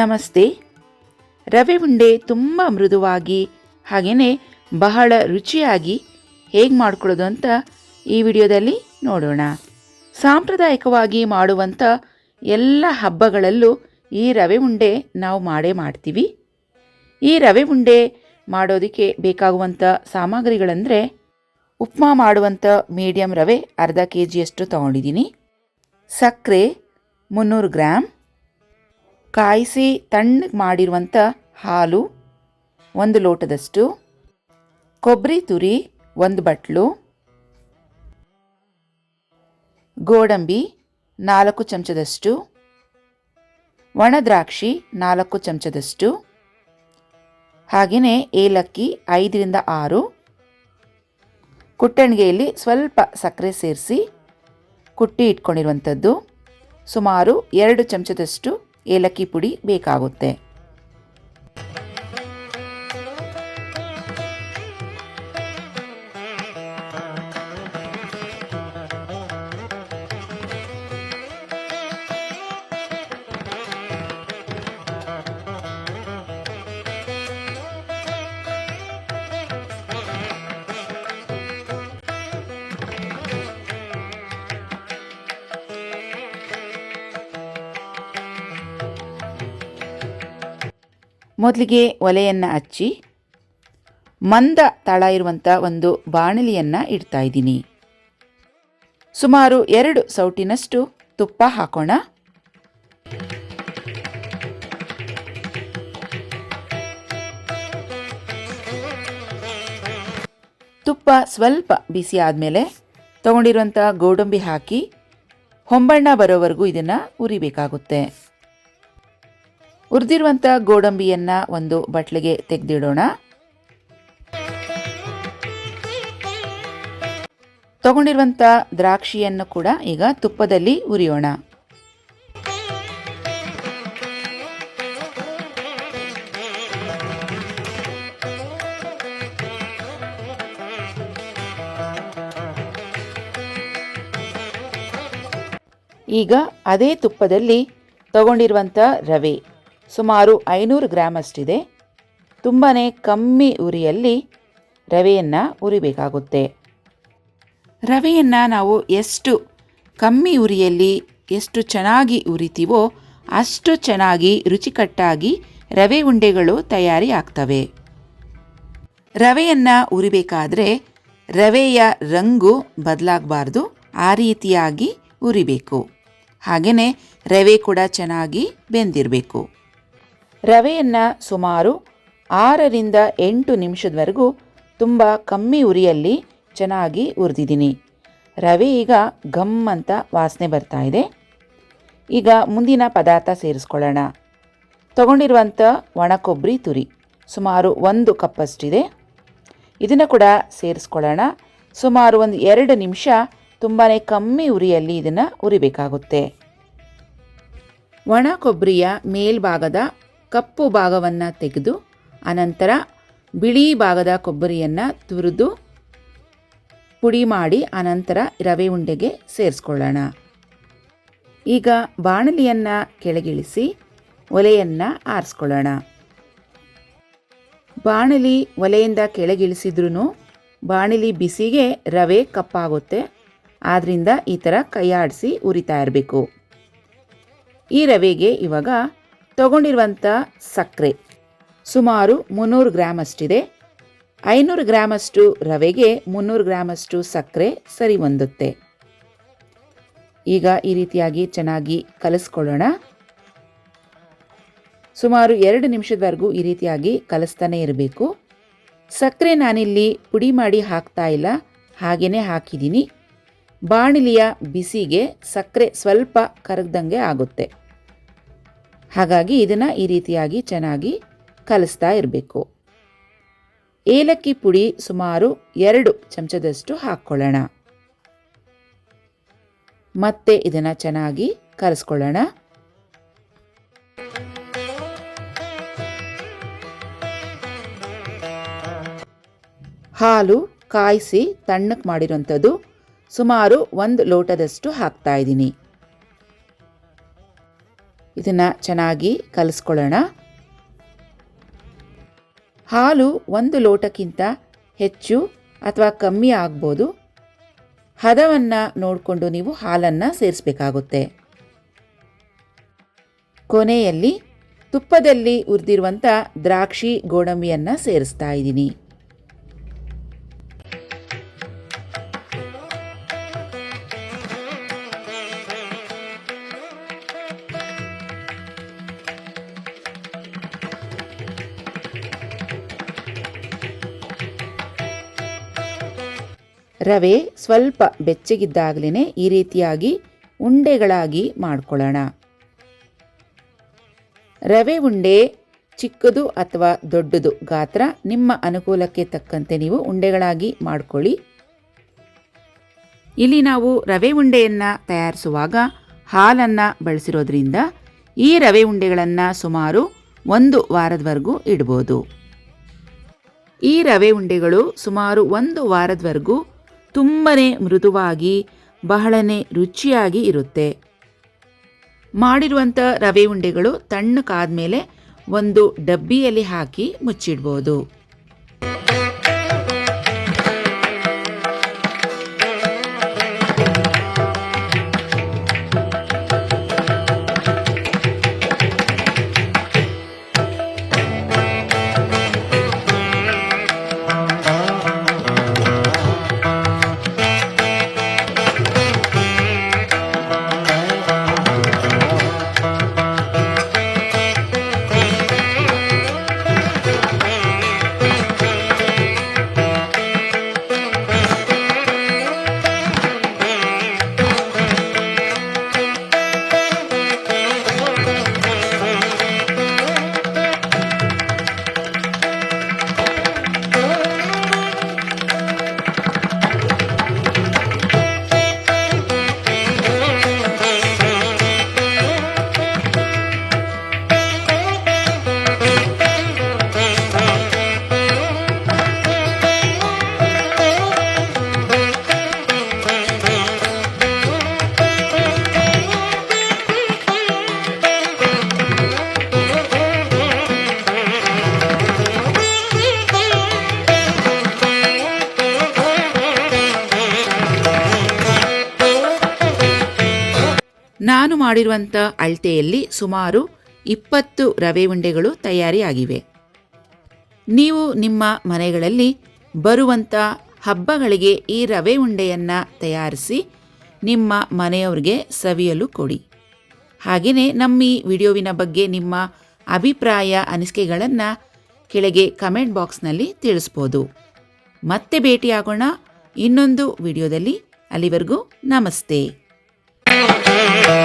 ನಮಸ್ತೆ. ರವೆ ಉಂಡೆ ತುಂಬ ಮೃದುವಾಗಿ ಹಾಗೆಯೇ ಬಹಳ ರುಚಿಯಾಗಿ ಹೇಗೆ ಮಾಡ್ಕೊಳ್ಳೋದು ಅಂತ ಈ ವಿಡಿಯೋದಲ್ಲಿ ನೋಡೋಣ. ಸಾಂಪ್ರದಾಯಿಕವಾಗಿ ಮಾಡುವಂಥ ಎಲ್ಲ ಹಬ್ಬಗಳಲ್ಲೂ ಈ ರವೆ ಉಂಡೆ ನಾವು ಮಾಡೇ ಮಾಡ್ತೀವಿ. ಈ ರವೆ ಉಂಡೆ ಮಾಡೋದಕ್ಕೆ ಬೇಕಾಗುವಂಥ ಸಾಮಗ್ರಿಗಳಂದರೆ ಉಪ್ಮಾ ಮಾಡುವಂಥ ಮೀಡಿಯಮ್ ರವೆ ಅರ್ಧ ಕೆ ಜಿಯಷ್ಟು ತೊಗೊಂಡಿದ್ದೀನಿ. ಸಕ್ಕರೆ ಮುನ್ನೂರು ಗ್ರಾಮ್ ಕಾಯಿಸಿ ತಣ್ಣಗೆ ಮಾಡಿರುವಂಥ ಹಾಲು ಒಂದು ಲೋಟದಷ್ಟು ಕೊಬ್ಬರಿ ತುರಿ ಒಂದು ಬಟ್ಲು, ಗೋಡಂಬಿ ನಾಲ್ಕು ಚಮಚದಷ್ಟು ಒಣದ್ರಾಕ್ಷಿ ನಾಲ್ಕು ಚಮಚದಷ್ಟು ಹಾಗೆಯೇ ಏಲಕ್ಕಿ ಐದರಿಂದ ಆರು, ಕುಟ್ಟಣಿಗೆಯಲ್ಲಿ ಸ್ವಲ್ಪ ಸಕ್ಕರೆ ಸೇರಿಸಿ ಕುಟ್ಟಿ ಇಟ್ಕೊಂಡಿರುವಂಥದ್ದು ಸುಮಾರು ಎರಡು ಚಮಚದಷ್ಟು ಏಲಕ್ಕಿ ಪುಡಿ ಬೇಕಾಗುತ್ತೆ. ಮೊದಲಿಗೆ ಒಲೆಯನ್ನು ಹಚ್ಚಿ ಮಂದ ತಳ ಇರುವಂಥ ಒಂದು ಬಾಣಲಿಯನ್ನು ಇಡ್ತಾ ಇದ್ದೀನಿ. ಸುಮಾರು ಎರಡು ಸೌಟಿನಷ್ಟು ತುಪ್ಪ ಹಾಕೋಣ. ತುಪ್ಪ ಸ್ವಲ್ಪ ಬಿಸಿ ಆದಮೇಲೆ ತಗೊಂಡಿರುವಂಥ ಗೋಡಂಬಿ ಹಾಕಿ, ಹೊಂಬಣ್ಣ ಬರೋವರೆಗೂ ಇದನ್ನು ಉರಿಬೇಕಾಗುತ್ತೆ. ಹುರಿದಿರುವಂಥ ಗೋಡಂಬಿಯನ್ನು ಒಂದು ಬಟ್ಲಿಗೆ ತೆಗೆದಿಡೋಣ. ತಗೊಂಡಿರುವಂಥ ದ್ರಾಕ್ಷಿಯನ್ನು ಕೂಡ ಈಗ ತುಪ್ಪದಲ್ಲಿ ಉರಿಯೋಣ. ಈಗ ಅದೇ ತುಪ್ಪದಲ್ಲಿ ತಗೊಂಡಿರುವಂಥ ರವೆ. ಸುಮಾರು ಐನೂರು ಗ್ರಾಮ್ ಅಷ್ಟಿದೆ ತುಂಬಾ ಕಮ್ಮಿ ಉರಿಯಲ್ಲಿ ರವೆಯನ್ನು ಉರಿಬೇಕಾಗುತ್ತೆ. ರವೆಯನ್ನು ನಾವು ಎಷ್ಟು ಕಮ್ಮಿ ಉರಿಯಲ್ಲಿ ಎಷ್ಟು ಚೆನ್ನಾಗಿ ಉರಿತೀವೋ ಅಷ್ಟು ಚೆನ್ನಾಗಿ ರುಚಿಕಟ್ಟಾಗಿ ರವೆ ಉಂಡೆಗಳು ತಯಾರಿ ಆಗ್ತವೆ. ರವೆಯನ್ನು ಉರಿಬೇಕಾದ್ರೆ ರವೆಯ ರಂಗು ಬದಲಾಗಬಾರ್ದು, ಆ ರೀತಿಯಾಗಿ ಉರಿಬೇಕು. ಹಾಗೆಯೇ ರವೆ ಕೂಡ ಚೆನ್ನಾಗಿ ಬೆಂದಿರಬೇಕು. ರವೆಯನ್ನು ಸುಮಾರು ಆರರಿಂದ ಎಂಟು ನಿಮಿಷದವರೆಗೂ ತುಂಬ ಕಮ್ಮಿ ಉರಿಯಲ್ಲಿ ಚೆನ್ನಾಗಿ ಉರಿದಿದ್ದೀನಿ ರವೆ ಈಗ ಘಮ್ ಅಂತ ವಾಸನೆ ಬರ್ತಾ ಇದೆ. ಈಗ ಮುಂದಿನ ಪದಾರ್ಥ ಸೇರಿಸ್ಕೊಳ್ಳೋಣ. ತಗೊಂಡಿರುವಂಥ ಒಣ ಕೊಬ್ಬರಿ ತುರಿ ಸುಮಾರು ಒಂದು ಕಪ್ಪಷ್ಟಿದೆ. ಇದನ್ನು ಕೂಡ ಸೇರಿಸ್ಕೊಳ್ಳೋಣ. ಸುಮಾರು ಒಂದು ಎರಡು ನಿಮಿಷ ತುಂಬಾ ಕಮ್ಮಿ ಉರಿಯಲ್ಲಿ ಇದನ್ನು ಉರಿಬೇಕಾಗುತ್ತೆ ಒಣ ಕೊಬ್ಬರಿಯ ಮೇಲ್ಭಾಗದ ಕಪ್ಪು ಭಾಗವನ್ನು ತೆಗೆದು, ಅನಂತರ ಬಿಳಿ ಭಾಗದ ಕೊಬ್ಬರಿಯನ್ನು ತುರಿದು ಪುಡಿ ಮಾಡಿ ಅನಂತರ ರವೆ ಉಂಡೆಗೆ ಸೇರಿಸ್ಕೊಳ್ಳೋಣ. ಈಗ ಬಾಣಲಿಯನ್ನು ಕೆಳಗಿಳಿಸಿ ಒಲೆಯನ್ನು ಆರಿಸ್ಕೊಳ್ಳೋಣ. ಬಾಣಲಿ ಒಲೆಯಿಂದ ಕೆಳಗಿಳಿಸಿದ್ರೂ ಬಾಣಲಿ ಬಿಸಿಗೆ ರವೆ ಕಪ್ಪಾಗುತ್ತೆ. ಆದ್ದರಿಂದ ಈ ಥರ ಕೈಯಾಡಿಸಿ ಉರಿತಾ ಇರಬೇಕು. ಈ ರವೆಗೆ ಇವಾಗ ತಗೊಂಡಿರುವಂಥ ಸಕ್ಕರೆ ಸುಮಾರು ಮುನ್ನೂರು ಗ್ರಾಮಷ್ಟಿದೆ. ಐನೂರು ಗ್ರಾಮಷ್ಟು ರವೆಗೆ ಮುನ್ನೂರು ಗ್ರಾಮಷ್ಟು ಸಕ್ಕರೆ ಸರಿ ಹೊಂದುತ್ತೆ. ಈಗ ಈ ರೀತಿಯಾಗಿ ಚೆನ್ನಾಗಿ ಕಲಿಸ್ಕೊಳ್ಳೋಣ. ಸುಮಾರು ಎರಡು ನಿಮಿಷದವರೆಗೂ ಈ ರೀತಿಯಾಗಿ ಕಲಿಸ್ತಾನೆ ಇರಬೇಕು. ಸಕ್ಕರೆ ನಾನಿಲ್ಲಿ ಪುಡಿ ಮಾಡಿ ಹಾಕ್ತಾ ಇಲ್ಲ ಹಾಗೆಯೇ ಹಾಕಿದ್ದೀನಿ. ಬಾಣಲಿಯ ಬಿಸಿಗೆ ಸಕ್ಕರೆ ಸ್ವಲ್ಪ ಕರಗ್ದಂಗೆ ಆಗುತ್ತೆ. ಹಾಗಾಗಿ ಇದನ್ನು ಈ ರೀತಿಯಾಗಿ ಚೆನ್ನಾಗಿ ಕಲಿಸ್ತಾ ಇರಬೇಕು. ಏಲಕ್ಕಿ ಪುಡಿ ಸುಮಾರು ಎರಡು ಚಮಚದಷ್ಟು ಹಾಕ್ಕೊಳ್ಳೋಣ. ಮತ್ತೆ ಇದನ್ನು ಚೆನ್ನಾಗಿ ಕಲಿಸ್ಕೊಳ್ಳೋಣ. ಹಾಲು ಕಾಯಿಸಿ ತಣ್ಣಕ್ಕೆ ಮಾಡಿರೋಂಥದ್ದು ಸುಮಾರು ಒಂದು ಲೋಟದಷ್ಟು ಹಾಕ್ತಾ ಇದ್ದೀನಿ. ಇದನ್ನು ಚೆನ್ನಾಗಿ ಕಲಿಸ್ಕೊಳ್ಳೋಣ. ಹಾಲು ಒಂದು ಲೋಟಕ್ಕಿಂತ ಹೆಚ್ಚು ಅಥವಾ ಕಮ್ಮಿ ಆಗ್ಬೋದು. ಹದವನ್ನು ನೋಡಿಕೊಂಡು ನೀವು ಹಾಲನ್ನು ಸೇರಿಸಬೇಕಾಗುತ್ತೆ. ಕೊನೆಯಲ್ಲಿ ತುಪ್ಪದಲ್ಲಿ ಉರಿದಿರುವಂಥ ದ್ರಾಕ್ಷಿ ಗೋಡಂಬಿಯನ್ನು ಸೇರಿಸ್ತಾ ಇದ್ದೀನಿ. ರವೆ ಸ್ವಲ್ಪ ಬೆಚ್ಚಗಿದ್ದಾಗಲೇ ಈ ರೀತಿಯಾಗಿ ಉಂಡೆಗಳಾಗಿ ಮಾಡ್ಕೊಳ್ಳೋಣ. ರವೆ ಉಂಡೆ ಚಿಕ್ಕದು ಅಥವಾ ದೊಡ್ಡದು ಗಾತ್ರ ನಿಮ್ಮ ಅನುಕೂಲಕ್ಕೆ ತಕ್ಕಂತೆ ನೀವು ಉಂಡೆಗಳಾಗಿ ಮಾಡ್ಕೊಳ್ಳಿ. ಇಲ್ಲಿ ನಾವು ರವೆ ಉಂಡೆಯನ್ನು ತಯಾರಿಸುವಾಗ ಹಾಲನ್ನು ಬಳಸಿರೋದ್ರಿಂದ ಈ ರವೆ ಉಂಡೆಗಳನ್ನು ಸುಮಾರು ಒಂದು ವಾರದವರೆಗೂ ಇಡ್ಬೋದು. ಈ ರವೆ ಉಂಡೆಗಳು ಸುಮಾರು ಒಂದು ವಾರದವರೆಗೂ ತುಂಬನೇ ಮೃದುವಾಗಿ ಬಹಳನೇ ರುಚಿಯಾಗಿ ಇರುತ್ತೆ. ಮಾಡಿರುವಂಥ ರವೆ ಉಂಡೆಗಳು ತಣ್ಣಕ್ಕಾದ್ಮೇಲೆ ಒಂದು ಡಬ್ಬಿಯಲ್ಲಿ ಹಾಕಿ ಮುಚ್ಚಿಡ್ಬೋದು. ನಾನು ಮಾಡಿರುವಂಥ ಅಳತೆಯಲ್ಲಿ ಸುಮಾರು ಇಪ್ಪತ್ತು ರವೆ ಉಂಡೆಗಳು ತಯಾರಿಯಾಗಿವೆ. ನೀವು ನಿಮ್ಮ ಮನೆಗಳಲ್ಲಿ ಬರುವಂಥ ಹಬ್ಬಗಳಿಗೆ ಈ ರವೆ ಉಂಡೆಯನ್ನು ತಯಾರಿಸಿ ನಿಮ್ಮ ಮನೆಯವ್ರಿಗೆ ಸವಿಯಲು ಕೊಡಿ. ಹಾಗೆಯೇ ನಮ್ಮ ಈ ವಿಡಿಯೋವಿನ ಬಗ್ಗೆ ನಿಮ್ಮ ಅಭಿಪ್ರಾಯ, ಅನಿಸಿಕೆಗಳನ್ನು ಕೆಳಗೆ ಕಮೆಂಟ್ ಬಾಕ್ಸ್ನಲ್ಲಿ ತಿಳಿಸ್ಬೋದು. ಮತ್ತೆ ಭೇಟಿಯಾಗೋಣ ಇನ್ನೊಂದು ವಿಡಿಯೋದಲ್ಲಿ. ಅಲ್ಲಿವರೆಗೂ ನಮಸ್ತೆ. Música